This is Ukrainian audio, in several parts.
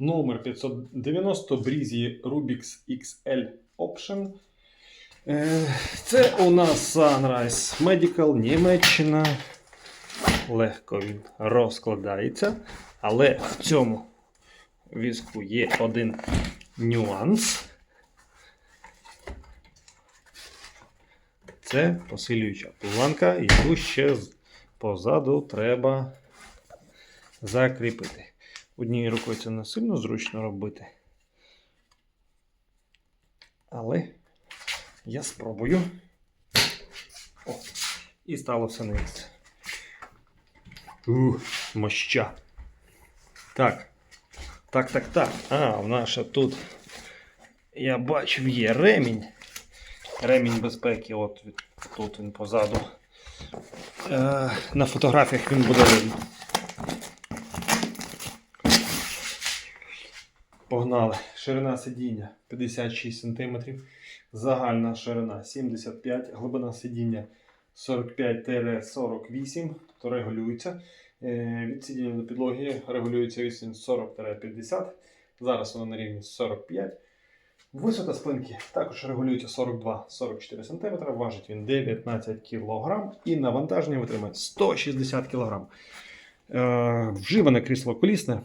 номер 590 Breezy Rubix XL Option. Е, Це у нас Sunrise Medical Німеччина. Легко він розкладається. Але в цьому візку є один нюанс. Це посилююча планка, яку ще позаду треба закріпити. Однією рукою це не сильно зручно робити. Але я спробую. О, і стало все на місце. Ух, моща. Так. Так, так, так. А, в ще тут. Я бачив, є ремінь. Ремінь безпеки, от тут він позаду. Е, на фотографіях він буде видно. Погнали. Ширина сидіння 56 см, загальна ширина 75 глибина сидіння 45-48, то регулюється. Е, Від сидіння до підлоги регулюється відстань 40-50. Зараз воно на рівні 45. Висота спинки також регулюється 42-44 см, важить він 19 кг і навантаження витримає 160 кг. Вживане крісло колісне,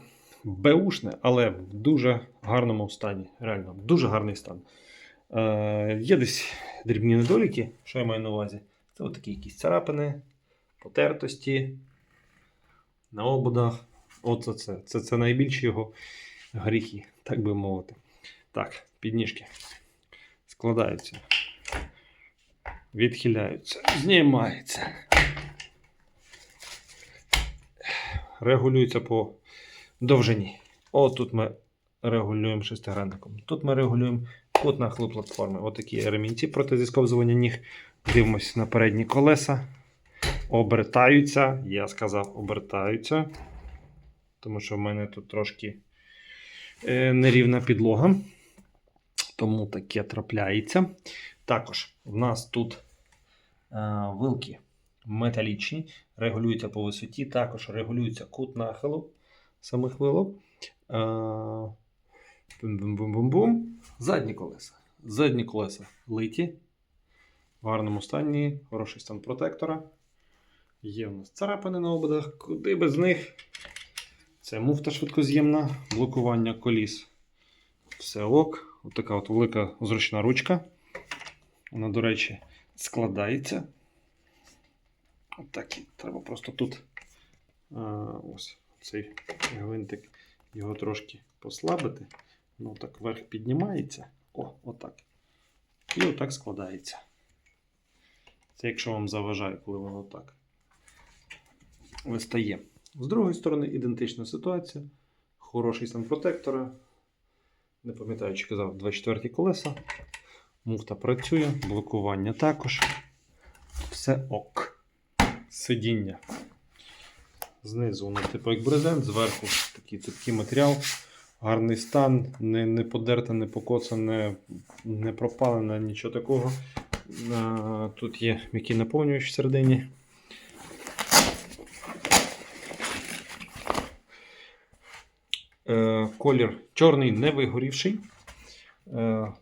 беушне, але в дуже гарному стані. Реально, дуже гарний стан. Е, є десь дрібні недоліки, що я маю на увазі. Це от такі якісь царапини, потертості на ободах. Оце це. Це, це найбільші його гріхи, так би мовити. Так, підніжки складаються, відхиляються, знімаються. Регулюються по довжині. От тут ми регулюємо шестигранником. Тут ми регулюємо кут нахилу платформи. Отакі ремінці проти зісковзування ніг. Дивимося на передні колеса. Обертаються. Я сказав, обертаються. Тому що в мене тут трошки е, нерівна підлога. Тому таке трапляється. Також в нас тут е, вилки металічні, регулюються по висоті, також регулюється кут нахилу самих вилок. Бум-бум-бум-бум-бум. Задні колеса. Задні колеса литі. В гарному стані, хороший стан протектора. Є в нас царапини на ободах, куди без них. Це муфта швидкоз'ємна, блокування коліс. Все ок. Ось така от велика зручна ручка. Вона, до речі, складається. Отак. Треба просто тут а, ось цей гвинтик його трошки послабити. Ну, так вверх піднімається. О, отак. І отак складається. Це якщо вам заважає, коли воно так вистає. З другої сторони, ідентична ситуація. Хороший стан протектора. Не пам'ятаю, чи казав 24 колеса. Муфта працює, блокування також. Все ок. Сидіння. Знизу воно типу як брезент, зверху такий цупкий матеріал. Гарний стан, не, не подерте, не покоцане, не пропалене, нічого такого. А, Тут є м'який наповнювач всередині. Е, Колір чорний не вигорівший. Е,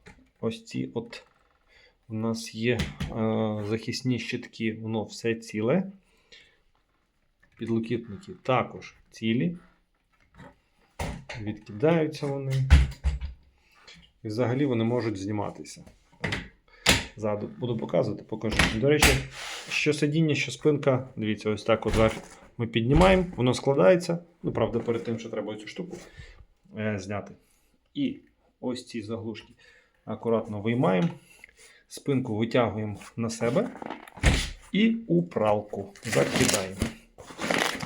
Ось ці от у нас є е, захисні щитки, воно все ціле. Підлокітники також цілі. Відкидаються вони. І взагалі вони можуть зніматися. Ззаду буду показувати, покажу. До речі, що сидіння, що спинка, дивіться, ось так от ми піднімаємо, воно складається. Ну, правда, перед тим, що треба цю штуку е, зняти. І ось ці заглушки акуратно виймаємо, спинку витягуємо на себе і у пралку закидаємо.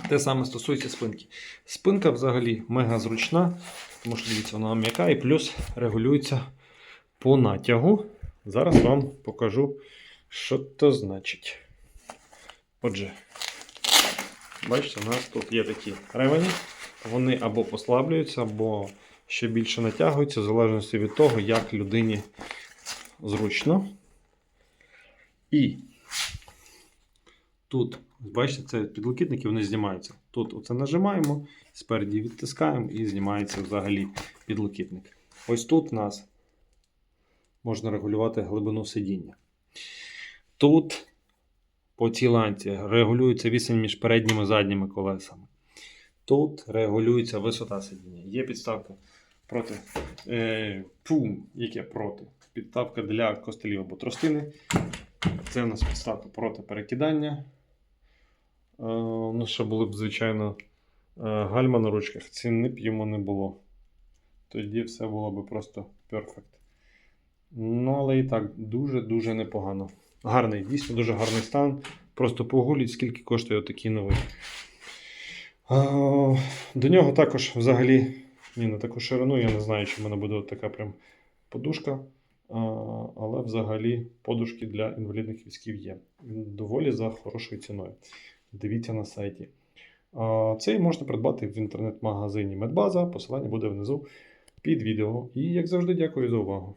Те саме стосується спинки. Спинка взагалі мега зручна, тому що дивіться, вона м'яка і плюс регулюється по натягу. Зараз вам покажу, що це значить. Отже, бачите, у нас тут є такі ремені. Вони або послаблюються, або ще більше натягуються, в залежності від того, як людині зручно. І тут, бачите, це підлокітники, вони знімаються. Тут оце нажимаємо, Спереді відтискаємо і знімається взагалі підлокітник. Ось тут у нас можна регулювати глибину сидіння. Тут по цій ланці регулюється відстань між передніми і задніми колесами. Тут регулюється висота сидіння. Є підставка проти. Е, фу, яке проти. Підставка для костелів або тростини. Це у нас підставка проти перекидання. Е, ну, ще були б, звичайно, е, гальма на ручках. Ціни б йому не було. Тоді все було б просто перфект. Ну, але і так, дуже-дуже непогано. Гарний, дійсно дуже гарний стан. Просто погуліть, скільки коштує отакий новий. До нього також взагалі, ні, на таку ширину, я не знаю, чи в мене буде така прям подушка. Але взагалі подушки для інвалідних військів є. Доволі за хорошою ціною. Дивіться на сайті. Цей можна придбати в інтернет-магазині Медбаза. Посилання буде внизу під відео. І, як завжди, дякую за увагу.